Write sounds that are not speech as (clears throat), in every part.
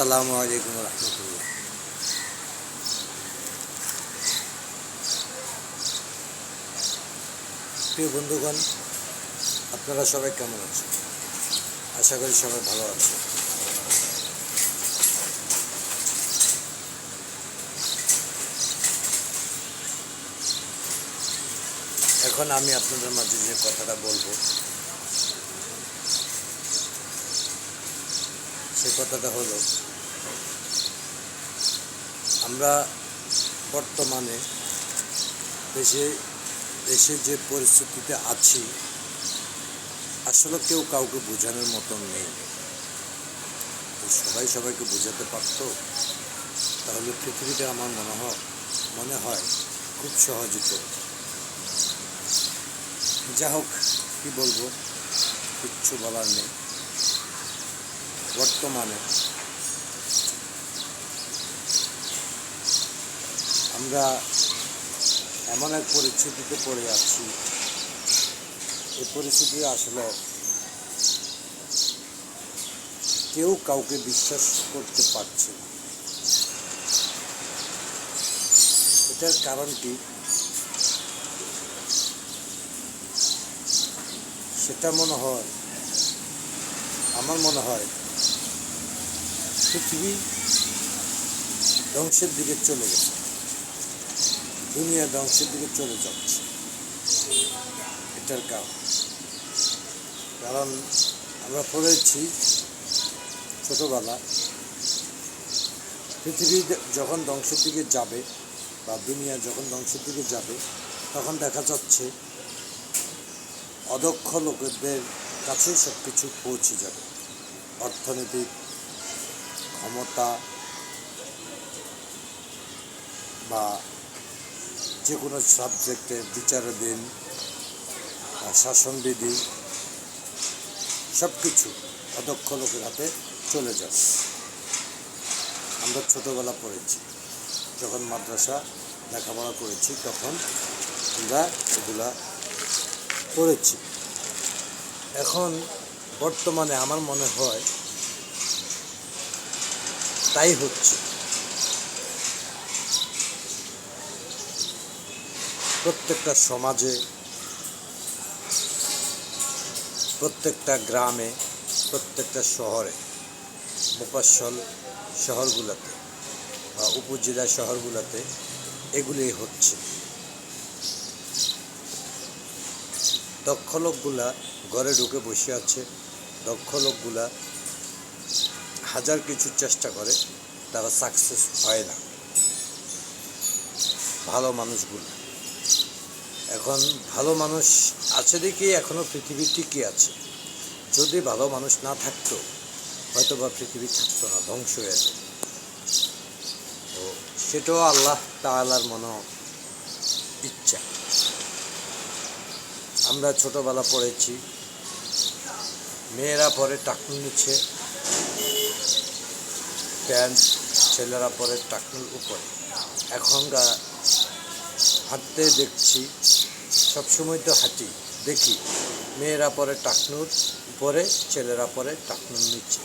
আসসালামু আলাইকুম রহমতুল্লাহ। প্রিয় বন্ধুগণ, আপনারা সবাই কেমন আছেন? আশা করি সবাই ভালো আছেন। এখন আমি আপনাদের মাঝে যে কথাটা বলব, সে কথাটা হলো আমরা বর্তমানে দেশে দেশে যে পরিস্থিতিতে আছি, আসলে কেউ কাউকে বোঝানোর মতন নেই। সবাই সবাইকে বোঝাতে পারতো? তাহলে পৃথিবীটা আমার মনে হয় মনে হয় খুব সহজিত যা হোক, কী বলব? কিচ্ছু বলার নেই। বর্তমানে আমরা এমন এক পরিস্থিতিতে পড়ে আছি। এই পরিস্থিতি আসলে কেউ কাউকে বিশ্বাস করতে পারছে না। এটার কারণ কি? সেটা মনে হয়, আমার মনে হয়, পৃথিবী ধ্বংসের দিকে চলে গেছে। দুনিয়া ধ্বংসের দিকে চলে যাচ্ছে। এটার কারণ। কারণ আমরা পড়েছি ছোটোবেলা, পৃথিবী যখন ধ্বংসের দিকে যাবে বা দুনিয়া যখন ধ্বংসের দিকে যাবে, তখন দেখা যাচ্ছে অদক্ষ লোকেদের কাছে সব কিছু পৌঁছে যাবে। অর্থনৈতিক ক্ষমতা বা যে কোনো সাবজেক্টের বিচারাধীন শাসনবিধি সব কিছু অদক্ষ লোকের হাতে চলে যাবে আমরা ছোটোবেলা পড়েছি, যখন মাদ্রাসা লেখাপড়া করেছি, তখন আমরা এগুলা পড়েছি। এখন বর্তমানে আমার মনে হয় তাই হচ্ছে। প্রত্যেকটা সমাজে, প্রত্যেকটা গ্রামে, প্রত্যেকটা শহরে মোপাসল শহরগুলোতে বা উপজেলা শহরগুলোতে এগুলি হচ্ছে। দক্ষ লোকগুলা ঘরে ঢুকে বসে আছে, দক্ষ লোকগুলা হাজার কিছু চেষ্টা করে, তারা সাকসেস হয় না। ভালো মানুষগুলো। এখন ভালো মানুষ আছে দেখি এখনও পৃথিবী টিকে আছে। যদি ভালো মানুষ না থাকতো হয়তো বা পৃথিবী থাকতো না, ধ্বংস হয়ে যেত। তো সেটাও আল্লাহ তালার মনো ইচ্ছা। আমরা ছোটোবেলা পড়েছি, মেয়েরা পরে টাকুন নিচ্ছে, প্যান্ট ছেলেরা পরে টাকনুর উপরে। এখনকার হাঁটতে দেখছি। সবসময় তো হাঁটি, দেখি। মেয়েরা পরে টাকনুর উপরে ছেলেরা পরে টাকনুর নিচে।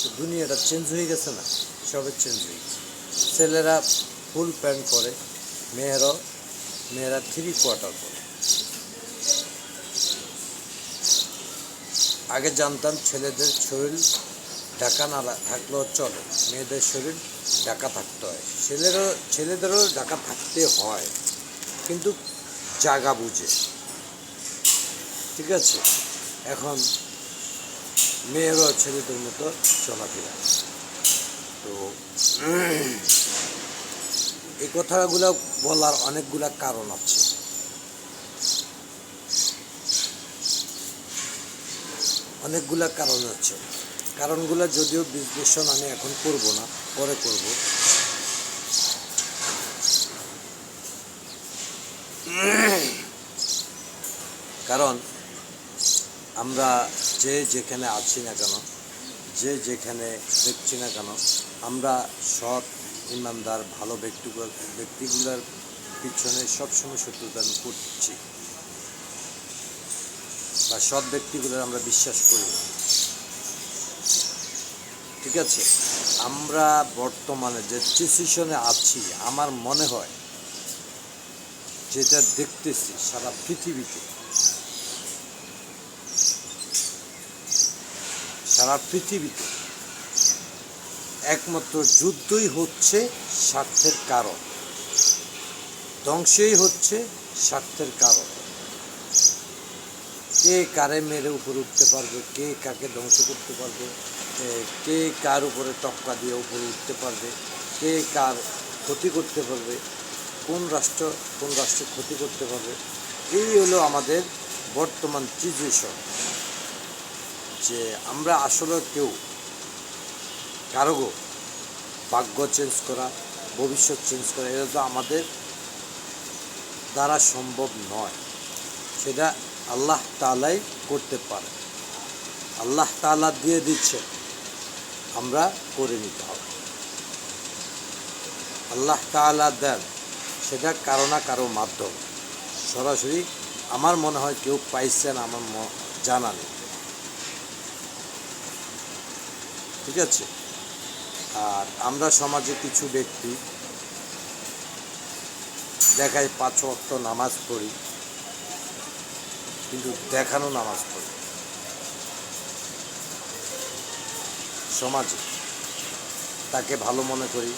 তো দুনিয়াটা চেঞ্জ হয়ে গেছে না, সবে চেঞ্জ হয়ে গেছে। ছেলেরা ফুল প্যান্ট পরে, মেয়েরাও, মেয়েরা থ্রি কোয়ার্টার পরে। আগে জানতাম ছেলেদের শরীর ঢাকা না থাকলেও চলে। মেয়েদের শরীর ঢাকা থাকতে হয়। ছেলেরও ছেলেদেরও ঢাকা থাকতে হয়। কিন্তু জাগা বুঝে। ঠিক আছে? এখন মেয়েরও ছেলেদের মতো চলাফেরা। তো (clears throat) এই কথাগুলো বলার অনেকগুলা কারণ আছে। অনেকগুলা কারণ আছে। কারণগুলো যদিও বিশ্লেষণ আমি এখন করব না, পরে করব কারণ আমরা যে যেখানে আছি না কেন, যে যেখানে দেখছি না কেন, আমরা সৎ ইমানদার, ভালো ব্যক্তিগুলো ব্যক্তিগুলোর পিছনে সবসময় শত্রুতা আমি করছি বা সৎ ব্যক্তিগুলোর আমরা বিশ্বাস করি। ঠিক আছে? আমরা বর্তমানে যে সিচুয়েশনে আছি, আমার মনে হয় যেটা দেখতেছি সারা পৃথিবীতে সারা পৃথিবীতে একমাত্র যুদ্ধই হচ্ছে স্বার্থের কারণ। ধ্বংসই হচ্ছে স্বার্থের কারণ। কে কারে মেরে উপরে উঠতে পারবে, কে কাকে ধ্বংস করতে পারবে কে কার উপরে টক্কা দিয়ে উপরে উঠতে পারবে, কে কার ক্ষতি করতে পারবে, কোন রাষ্ট্র, কোন রাষ্ট্রের ক্ষতি করতে পারবে, এই হলো আমাদের বর্তমান সিচুয়েশন যে আমরা আসলে কেউ, কারও ভাগ্য চেঞ্জ করা, ভবিষ্যৎ চেঞ্জ করা, এটা তো আমাদের দ্বারা সম্ভব নয়। সেটা আল্লাহ তালাই করতে পারে। আল্লাহ তালা দিয়ে দিচ্ছে। আমরা করে নিতে হবে। আল্লাহ তালা দেন, সেটা কারও না কারও মাধ্যম। সরাসরি আমার মনে হয় কেউ পাইছেন, আমার জানা নেই। ঠিক আছে? আর আমরা সমাজে কিছু ব্যক্তি দেখায় পাঁচ অর্থ নামাজ পড়ি। কিন্তু দেখানো নামাজ পড়ে। সমাজে তাকে ভালো মনে করি।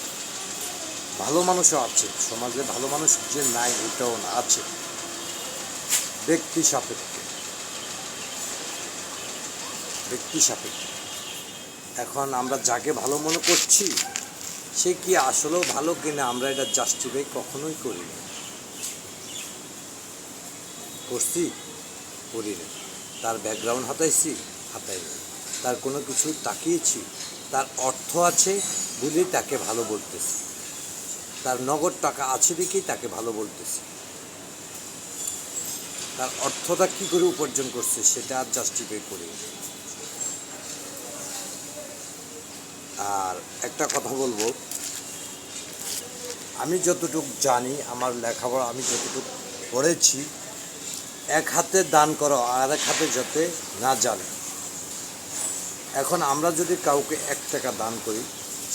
ভালো মানুষও আছে, সমাজে ভালো মানুষ যে নাই এটাও না, আছে। ব্যক্তি সাপেক্ষে। ব্যক্তি সাপেক্ষে। এখন আমরা যাকে ভালো মনে করছি, সে কি আসলেও ভালো কিনা আমরা এটা জাস্টিফাই কখনোই করি না করছি? করি না। তার ব্যাকগ্রাউন্ড হাতাইছি, হাতাই না। তার কোনো কিছু তাকিয়েছি, তার অর্থ আছে বলেই তাকে ভালো বলতেছি। তার নগদ টাকা আছে দেখেই তাকে ভালো বলতেছি। তার অর্থটা কি করে উপার্জন করছে সেটা আর জাস্টিফাই করি আর একটা কথা বলব, আমি যতটুকু জানি, আমার লেখাপড়া আমি যতটুকু পড়েছি এক হাতে দান করো আর এক হাতে যাতে না জানে। এখন আমরা যদি কাউকে এক টাকা দান করি,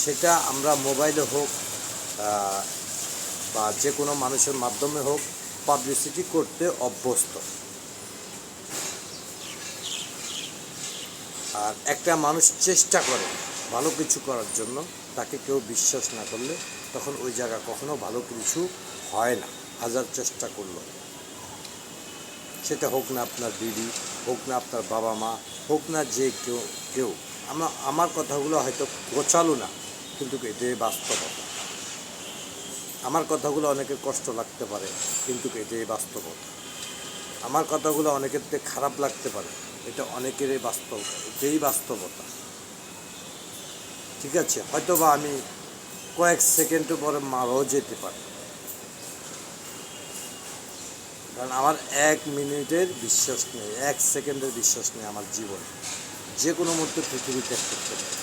সেটা আমরা মোবাইলে হোক বা যে কোনো মানুষের মাধ্যমে হোক পাবলিসিটি করতে অভ্যস্ত। আর একটা মানুষ চেষ্টা করে ভালো কিছু করার জন্য, তাকে কেউ বিশ্বাস না করলে তখন ওই জায়গা কখনো ভালো কিছু হয় না। হাজার চেষ্টা করল। সেটা হোক না আপনার দিদি, হোক না আপনার বাবা মা, হোক না যে কেউ কেউ। আমার আমার কথাগুলো হয়তো গোছালো না, কিন্তু এটাই বাস্তবতা আমার কথাগুলো অনেকের কষ্ট লাগতে পারে, কিন্তু এটাই বাস্তবতা আমার কথাগুলো অনেকের খারাপ লাগতে পারে, এটা অনেকেরই বাস্তব, এটাই বাস্তবতা। ঠিক আছে? হয়তো বা আমি কয়েক সেকেন্ড পরে মারাও যেতে পারি। কারণ আমার এক মিনিটের বিশ্বাস নেই, এক সেকেন্ডের বিশ্বাস নেই আমার জীবনে। যে কোনো মুহূর্তে পৃথিবী ত্যাগ করতে পারে।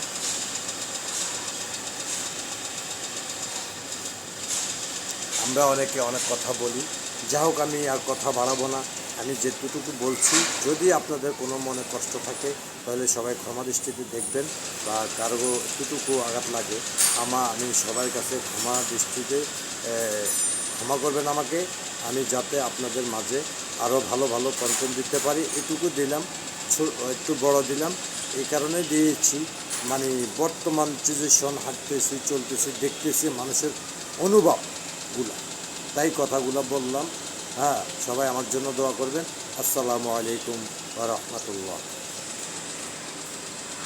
আমরা অনেকে অনেক কথা বলি, যা হোক আমি আর কথা বাড়াবো না। আমি যেটুকু বলছি, যদি আপনাদের কোনো মনে কষ্ট থাকে, তাহলে সবাই ক্ষমা দৃষ্টিতে দেখবেন বা কারও এতটুকু আঘাত লাগে, আমা আমি সবার কাছে ক্ষমা দৃষ্টিতে ক্ষমা করবেন আমাকে। আমি যাতে আপনাদের মাঝে আরও ভালো ভালো কন্টেন্ট দিতে পারি। এটুকু দিলাম একটু বড় দিলাম। এই কারণে দিয়েছি মানে বর্তমান সিচুয়েশন হাঁটতেছি, চলতেছি, দেখতেছি মানুষের অনুভবগুলো। তাই কথাগুলো বললাম। হ্যাঁ সবাই আমার জন্য দোয়া করবেন। আসসালামু আলাইকুম রহমতুল্লাহ।